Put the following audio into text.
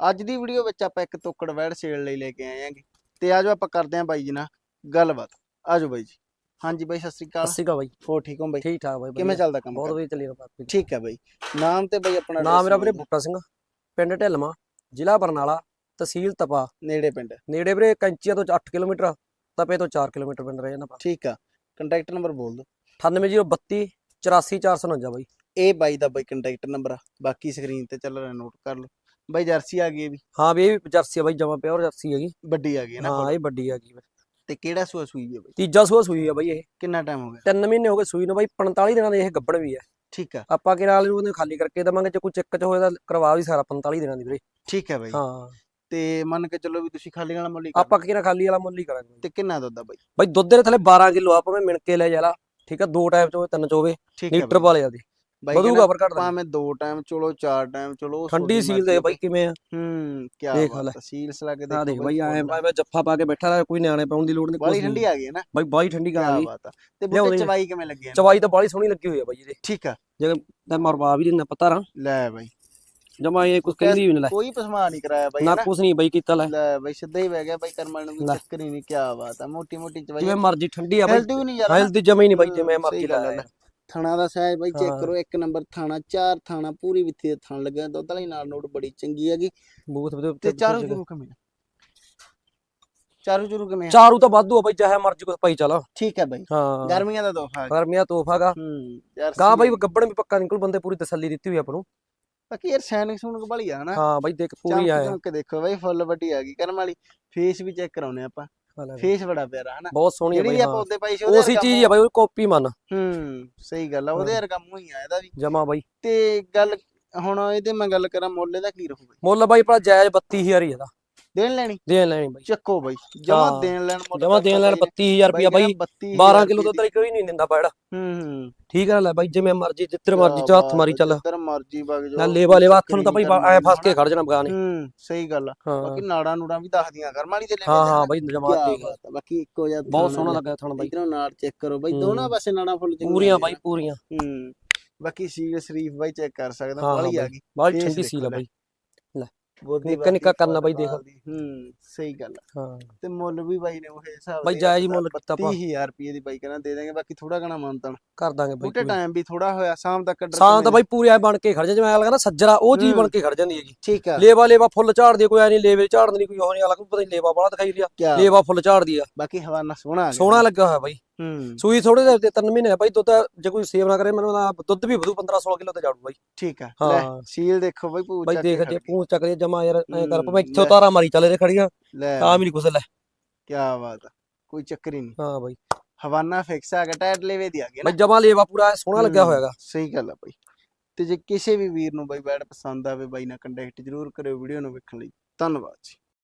ਅੱਜ ਦੀ ਵੀਡੀਓ ਵਿੱਚ ਆਪਾਂ ਇੱਕ ਤੋਕੜ ਵੈੜ ਸੇਲ ਲਈ ਲੈ ਕੇ ਆਏ ਆਂਗੇ ਤੇ ਆਜੋ ਆਪਾਂ ਕਰਦੇ ਆਂ ਬਾਈ ਜੀ ਨਾਲ ਗੱਲਬਾਤ। ਆਜੋ ਬਾਈ ਜੀ। ਹਾਂਜੀ ਬਾਈ ਸਤਿ ਸ੍ਰੀ ਅਕਾਲ। ਸਤਿ ਸ਼੍ਰੀ ਅਕਾਲ ਬਾਈ। ਹੋ ਠੀਕ ਹੋ ਬਾਈ? ਠੀਕ ਠਾਕ ਬਾਈ ਕਿਵੇਂ। ਚੱਲਦਾ ਕੰਮ ਬਹੁਤ? ਵਧੀਆ ਚੱਲੀ ਰਿਹਾ ਠੀਕ ਹੈ ਬਾਈ। ਨਾਮ ਤੇ ਬਾਈ ਆਪਣਾ ਨਾਮ ਮੇਰਾ ਵੀਰੇ ਬੁੱਟਾ ਸਿੰਘ। ਪਿੰਡ ਢਿਲਮਾ ਜ਼ਿਲ੍ਹਾ ਬਰਨਾਲਾ ਤਹਿਸੀਲ ਤਪਾ। ਨੇੜੇ ਪਿੰਡ। ਨੇੜੇ ਵੀਰੇ ਕੈਂਚੀਆਂ ਤੋਂ 8 ਕਿਲੋਮੀਟਰ ਤਪੇ ਤੋਂ 4 ਕਿਲੋਮੀਟਰ ਪਿੰਡ ਰਹੇ ਨਾ ਠੀਕ ਆ। ਕੰਟੈਕਟ ਨੰਬਰ ਬੋਲ ਦਿਓ। 98032 84449 ਬਾਈ। ਇਹ ਬਾਈ ਦਾ ਬਾਈ ਕੰਟੈਕਟ ਨੰਬਰ ਆ। ਬਾਕੀ ਸਕਰੀਨ ਤੇ ਚੱਲ ਰਿਹਾ ਨੋਟ ਕਰ ਲਓ। ਬਾਈ ਜਰਸੀ ਆ ਗਈ ਇਹ ਵੀ। ਹਾਂ ਵੀ ਇਹ ਵੀ ਜਰਸੀ ਆ ਬਾਈ ਜਮਾ ਪਿਓਰ ਜਰਸੀ ਹੈਗੀ। ਵੱਡੀ ਆ ਗਈ ਨਾ ਹਾਂ ਇਹ ਵੱਡੀ ਹੈਗੀ ਬਾਈ। ਤੇ ਕਿਹੜਾ ਸੂਆ ਸੂਈ ਹੈ ਬਾਈ? ਤੀਜਾ ਸੂਆ ਸੂਈ ਆ ਬਾਈ ਇਹ। ਕਿੰਨਾ ਟਾਈਮ ਹੋ ਗਿਆ? 3 ਮਹੀਨੇ ਹੋ ਗਏ ਸੂਈ ਨੂੰ ਬਾਈ 45 ਦਿਨਾਂ ਦੀ ਇਹ ਗੱਬੜ ਵੀ ਹੈ। ਠੀਕ ਆ। ਆਪਾਂ ਕਿ ਨਾਲ ਉਹਨੇ ਖਾਲੀ ਕਰਕੇ ਦਵਾਂਗੇ ਜੇ ਕੋਈ ਚੱਕ ਚ ਹੋਏ ਤਾਂ ਕਰਵਾ ਵੀ ਸਾਰਾ 45 ਦਿਨਾਂ ਦੀ ਵੀਰੇ। ਠੀਕ ਹੈ ਬਾਈ। ਹਾਂ। ਤੇ ਮੰਨ ਕੇ ਚੱਲੋ ਵੀ ਤੁਸੀਂ ਖਾਲੀ ਵਾਲਾ ਮੁੱਲ ਹੀ ਆਪਾਂ ਕਿਹੜਾ ਖਾਲੀ ਵਾਲਾ ਮੁੱਲ ਹੀ ਕਰਾਂਗੇ। ਤੇ ਕਿੰਨਾ ਦੁੱਧ ਆ ਬਾਈ? ਬਾਈ ਦੁੱਧ ਦੇ ਥੱਲੇ 12 ਕਿਲੋ ਆ ਮਿਣ ਕੇ ਲੈ ਜਾਲਾ ਠੀਕ ਆ ਦੋ ਟਾਈਮ ਚ ਹੋਵੇ ਤਿੰਨ ਚ ਹੋਵੇ। ਲੀਟਰ ਵਾਲੇ ਆ ਦੀ। ਬਾਈ ਵਧੂਗਾ ਪਰ ਘੱਟ ਦਾ ਭਾਵੇਂ ਦੋ ਟਾਈਮ ਚਲੋ ਚਾਰ ਟਾਈਮ ਚਲੋ ਠੰਡੀ ਸੀਲ ਦੇ ਬਾਈ ਕਿਵੇਂ ਆ? ਹੂੰ ਕੀ ਬਾਤ ਸੀਲ ਸਲਾ ਕੇ ਆ ਦੇਖੋ ਦੇਖ ਬਾਈ ਐ। ਮੈਂ ਜੱਫਾ ਪਾ ਕੇ ਬੈਠਾ ਰਿਹਾ ਕੋਈ ਨਿਆਣੇ ਪਾਉਣ ਦੀ ਲੋੜ ਨਹੀਂ ਬਾਲੀ ਠੰਡੀ ਆ ਗਈ ਹੈ ਨਾ? ਬਾਈ ਬਾਈ ਠੰਡੀ ਗਾ ਕੀ ਗਈ ਤੇ ਬੁੱਤੇ। ਚਵਾਈ ਕਿਵੇਂ ਲੱਗੀ ਚਵਾਈ ਤਾਂ ਬਾਲੀ ਸੋਹਣੀ ਲੱਗੀ ਹੋਈ ਆ ਬਾਈ ਇਹਦੇ। ਠੀਕ ਆ। ਤੇ ਮਰਵਾ ਵੀ ਦਿੰਦਾ ਪਤਾ ਰਾਂ। ਲੈ ਬਾਈ। ਜਮਾ ਇਹ ਕੁਝ ਕਹਿੰਦੀ ਵੀ ਨਹੀਂ ਲੈ। ਕੋਈ ਪਸਮਾ ਨਹੀਂ ਕਰਾਇਆ ਬਾਈ ਨਾ ਕੁਛ ਨਹੀਂ ਬਾਈ ਕੀਤਾ ਲੈ। ਲੈ ਬਾਈ ਸਿੱਧਾ ਹੀ ਬਹਿ ਗਿਆ ਬਾਈ ਕਰਮਾਂ ਨੂੰ। ਚੱਕਰ ਹੀ ਨਹੀਂ ਕੀ ਬਾਤ ਆ। ਮੋਟੀ ਮੋਟੀ ਚਵਾਈ ਜਿਵੇਂ ਮਰਜ਼ੀ ਠੰਡੀ ਆ ਬਾਈ। ਹੈਲਦੀ ਵੀ ਨਹੀਂ ਯਾਰ ਹੈਲਥ ਦੀ ਜਮਾ ਹੀ ਨਹੀਂ ਬਾਈ ਜਿਵੇਂ ਮਰਜ਼ੀ ਲਾ ਲੈ। ਥਣਾ ਦਾ ਸਾਈਜ਼ ਬਾਈ ਚੈੱਕ ਹਾਂ। ਕਰੋ ਇੱਕ ਨੰਬਰ ਥਾਣਾ ਚਾਰ ਥਾਣਾ ਪੂਰੀ ਵਿੱਥੀ ਦੇ ਥਣ ਲੱਗਿਆ ਦੁੱਧ ਵਾਲੀ ਨਾਲ ਨੋਟ ਬੜੀ ਚੰਗੀ ਹੈਗੀ। ਬੂਥ ਤੇ ਚਾਰੂ ਜਰੂ ਕਿਵੇਂ ਚਾਰੂ ਜਰੂ ਆ? ਚਾਰੂ ਤਾਂ ਵਾਧੂ ਆ ਬਾਈ ਚਾਹੇ ਮਰਜ਼ੀ ਕੁਛ ਪਾਈ ਚੱਲ। ਠੀਕ ਹੈ ਬਾਈ। ਹਾਂ। ਗਰਮੀਆਂ ਦਾ ਤੋਹਫਾ ਹੈ ਗਰਮੀਆਂ ਤੋਹਫਾਗਾ ਹੂੰ ਯਾਰ ਗਾਂ ਬਾਈ ਗੱਬੜ ਵੀ ਪੱਕਾ ਨਿਕਲ ਬੰਦੇ ਪੂਰੀ ਤਸੱਲੀ ਦਿੱਤੀ ਹੋਈ ਆਪਾਂ ਨੂੰ। ਬਾਕੀ ਯਾਰ ਸੈਨਿਕ ਸੂਨਕ ਬੜੀ ਆ ਹਨਾ। ਹਾਂ ਬਾਈ ਦੇਖ ਪੂਰੀ ਆਇਆ। ਚਮਕ ਦੇਖੋ ਬਾਈ ਫੁੱਲ ਵੱਡੀ ਆ ਗਈ। ਕਰਮ ਵਾਲੀ ਫੇਸ ਵੀ ਚੈੱਕ ਕਰਾਉਨੇ ਆਪਾਂ। ਫੇਸ ਬੜਾ ਪਿਆਰਾ ਹਨਾ? ਬਹੁਤ ਸੋਹਣੀ ਆ ਜਿਹੜੀ ਆਪਾਂ ਉਹਦੇ ਪਾਈ ਸੀ ਉਹਦੇ ਉਸੀ ਚੀਜ਼ ਆ ਬਾਈ ਉਹ ਕਾਪੀ ਮੰਨ। ਹੂੰ ਸਹੀ ਗੱਲ ਆ ਉਹਦੇ ਹਾਂ। ਵਰਗਾ ਮੂੰਹ ਹੀ ਆ ਇਹਦਾ ਵੀ। ਜਮਾ ਬਾਈ। ਤੇ ਗੱਲ ਹੁਣ ਇਹਦੇ ਮੈਂ ਗੱਲ ਕਰਾਂ ਮੁੱਲ ਇਹਦਾ ਕੀ ਰਹੂ ਬਾਈ ਮੁੱਲ ਬਾਈ ਭਲਾ ਜਾਇਜ਼ 32000 ਹੀ ਇਹਦਾ। ਦੇਣ ਲੈਣੀ? ਦੇਣ ਲੈਣੀ ਬਾਈ। ਚੱਕੋ ਬਾਈ ਜਮਾ। ਦੇਣ ਲੈਣ ਜਮਾ ਦੇਣ ਲੈਣ 32000 ਰੁਪਿਆ ਬਾਈ 12 ਕਿਲੋ ਦੁੱਧ ਵਾਲੀ ਕੋਈ ਨਹੀਂ ਦਿੰਦਾ ਬੈੜ ਹੂੰ ਠੀਕ ਹੈ ਲੈ ਬਾਈ ਜਿਵੇਂ ਮਰਜ਼ੀ ਜਿੱਧਰ ਮਰਜ਼ੀ ਚ ਹੱਥ ਮਾਰੀ ਚੱਲ। ਜਿੱਧਰ ਮਰਜ਼ੀ ਵਗ ਜਾ ਨਾ ਲੇਵਾ ਲੇਵਾ ਹੱਥ ਨੂੰ ਤਾਂ ਬਾਈ ਐ ਫਸ ਕੇ ਖੜ ਜਾਣਾ ਬਗਾਨੇ। ਹੂੰ ਸਹੀ ਗੱਲ ਬਾਕੀ ਨਾੜਾਂ ਨੂੜਾਂ ਵੀ ਦੱਸਦੀਆਂ ਕਰਮ ਵਾਲੀ ਦੇ ਲੈ ਹਾਂ ਹਾਂ ਬਾਈ ਜਮਾ ਠੀਕ। ਬਾਕੀ ਇੱਕੋ ਜਿਹਾ ਬਹੁਤ ਸੋਹਣਾ। ਲੱਗਾ ਥਣ ਬਾਈ। ਇਧਰੋਂ ਨਾੜ ਚੈੱਕ ਕਰੋ ਬਾਈ। ਦੋਨਾਂ ਪਾਸੇ ਨਾੜਾਂ ਫੁੱਲ ਚੰਗੀਆਂ ਪੂਰੀਆਂ ਬਾਈ। ਪੂਰੀਆਂ। ਹੂੰ ਬਾਕੀ ਸੀਲ ਸ਼ਰੀਫ ਬਾਈ ਚੈੱਕ ਕਰ ਸਕਦਾ ਹਾਂ ਆ ਗਈ। ਫੇਸ ਠੰਡੀ ਸੀਲ ਆ ਲੈ। ਬਾਈ। ਬੋਦੀ ਨਿੱਕਾ ਨਿੱਕਾ ਕਰਨਾ ਬਾਈ ਦੇਖ। ਹੂੰ ਸਹੀ ਗੱਲ। ਹਾਂ। ਤੇ ਮੁੱਲ ਵੀ ਬਾਈ ਨੇ ਉਹ ਹਿਸਾਬ ਬਾਈ ਜਾਇਜ਼ ਹੀ ਮੁੱਲ ਕੀਤਾ ਆਪਾਂ। 30000 ਰੁਪਏ ਦੀ ਬਾਈ ਕਹਿੰਦਾ ਦੇ ਦਾਂਗੇ ਬਾਕੀ ਥੋੜਾ ਘਣਾ ਮੰਨਤਣ ਕਰ ਦਾਂਗੇ ਬਾਈ ਬੂਟੇ। ਟਾਈਮ ਵੀ ਥੋੜਾ ਹੋਇਆ ਸ਼ਾਮ ਤੱਕ ਡਰ ਸਾਂ ਤਾਂ ਬਾਈ ਪੂਰੀ ਐ ਬਣ ਕੇ ਖੜ ਜਾ ਜਿਵੇਂ ਅਗਲਾ ਕਹਿੰਦਾ ਸੱਜਰਾ ਉਹ ਚੀਜ਼ ਹੂੰ। ਬਣ ਕੇ ਖੜ ਜਾਂਦੀ ਹੈਗੀ। ਠੀਕ ਆ। ਲੇਵਾ ਲੇਵਾ ਫੁੱਲ ਝਾੜਦੀ ਕੋਈ ਐ ਨਹੀਂ ਲੇਵੇ ਝਾੜਦੀ ਕੋਈ ਉਹ ਨਹੀਂ ਅਗਲਾ ਕੋਈ ਪਤਾ ਨਹੀਂ ਲੇਵਾ ਬਾਲਾ ਦਿਖਾਈ ਰਿਹਾ ਲੇਵਾ ਫੁੱਲ ਝਾੜਦੀ ਆ। ਬਾਕੀ ਹਵਾਨਾ ਸੋਹਣਾ ਸੋਹਣਾ ਲੱਗਾ ਹੋਇਆ ਬਾਈ। ਹੂੰ ਸੂਈ ਥੋੜੇ ਜਿਹੇ ਤੇ ਤਿੰਨ ਮਹੀਨੇ ਆ ਬਾਈ ਦੁੱਧ ਜੇ ਕੋਈ ਸੇਵ ਨਾ ਕਰੇ ਮੈਨੂੰ ਤਾਂ ਦੁੱਧ ਵੀ ਵਧੂ 15 16 ਕਿਲੋ ਤੇ ਜਾੜੂ ਬਾਈ। ਠੀਕ ਆ ਲੈ। ਸੀਲ ਦੇਖੋ ਬਾਈ ਪੂਛ ਕੇ ਦੇਖ ਜੇ। ਪੂੰਛ ਚੱਕ ਦੇ ਜਮਾ ਯਾਰ ਐ ਕਰ ਪਾ ਇੱਥੋਂ ਲੈ। ਤਾਰਾ ਮਾਰੀ ਚੱਲੇ ਤੇ ਖੜੀਆਂ ਲੈ। ਤਾਂ ਵੀ ਨਹੀਂ ਕੁਛ ਲੈ। ਕੀ ਬਾਤ ਆ ਕੋਈ ਚੱਕਰ ਹੀ ਨਹੀਂ ਹਾਂ ਬਾਈ। ਹਵਾਨਾ ਫਿਕਸ ਆ ਗਿਆ ਟਾਇਰ ਲੇਵੇ ਦੀ ਆ ਗਈ ਨਾ। ਜਮਾ ਲੇਵਾ ਪੂਰਾ ਸੋਹਣਾ ਲੱਗਿਆ ਹੋਇਆਗਾ। ਸਹੀ ਗੱਲ ਆ ਬਾਈ। ਤੇ ਜੇ ਕਿਸੇ ਵੀ ਵੀਰ ਨੂੰ ਬਾਈ ਬੈਡ ਪਸੰਦ ਆਵੇ ਬਾਈ ਨਾਲ ਕੰਟੈਕਟ ਜ਼ਰੂਰ ਕਰਿਓ ਵੀਡੀਓ ਨੂੰ ਵੇਖਣ ਲਈ। ਧੰਨਵਾਦ ਜੀ।